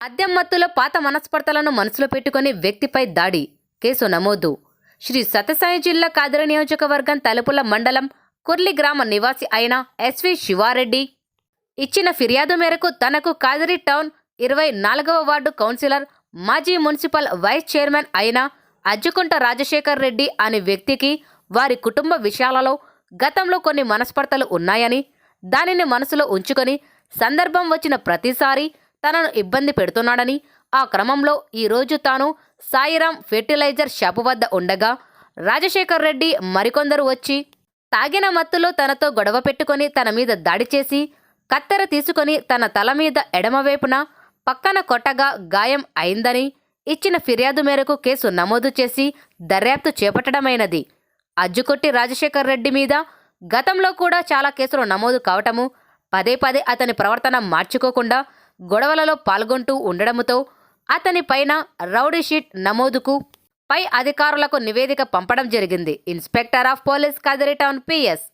మద్యం మత్తులో పాత మనస్పర్ధలను మనసులో పెట్టుకుని వ్యక్తిపై దాడి. కేసు నమోదు. శ్రీ సత్యసాయి జిల్లా కాదిరి నియోజకవర్గం తలుపుల మండలం కుర్లి గ్రామ నివాసి అయిన ఎస్వి శివారెడ్డి ఇచ్చిన ఫిర్యాదు మేరకు తనకు కాదిరి టౌన్ ఇరవై నాలుగవ వార్డు కౌన్సిలర్ మాజీ మున్సిపల్ వైస్ చైర్మన్ అయిన అజ్జుకుంట రాజశేఖర్ రెడ్డి అనే వ్యక్తికి వారి కుటుంబ విషయాలలో గతంలో కొన్ని మనస్పర్ధలు ఉన్నాయని దానిని మనసులో ఉంచుకొని సందర్భం వచ్చిన ప్రతిసారి తనను ఇబ్బంది పెడుతున్నాడని ఆ క్రమంలో ఈరోజు తాను సాయిరాం ఫెర్టిలైజర్ షాపు వద్ద ఉండగా రాజశేఖర్ రెడ్డి మరికొందరు వచ్చి తాగిన మత్తులో తనతో గొడవ పెట్టుకొని తన మీద దాడి చేసి కత్తెర తీసుకొని తన తల మీద ఎడమవైపున పక్కన కొట్టగా గాయం అయిందని ఇచ్చిన ఫిర్యాదు మేరకు కేసు నమోదు చేసి దర్యాప్తు చేపట్టడమైనది. అజ్జుకొట్టి రాజశేఖర్ రెడ్డి మీద గతంలో కూడా చాలా కేసులు నమోదు కావటము పదే పదే అతని ప్రవర్తన మార్చుకోకుండా గొడవలలో పాల్గొంటూ ఉండడముతో అతని పైన రౌడీ షీట్ నమోదుకు పై అధికారులకు నివేదిక పంపడం జరిగింది. Inspector of police Kadiri town PS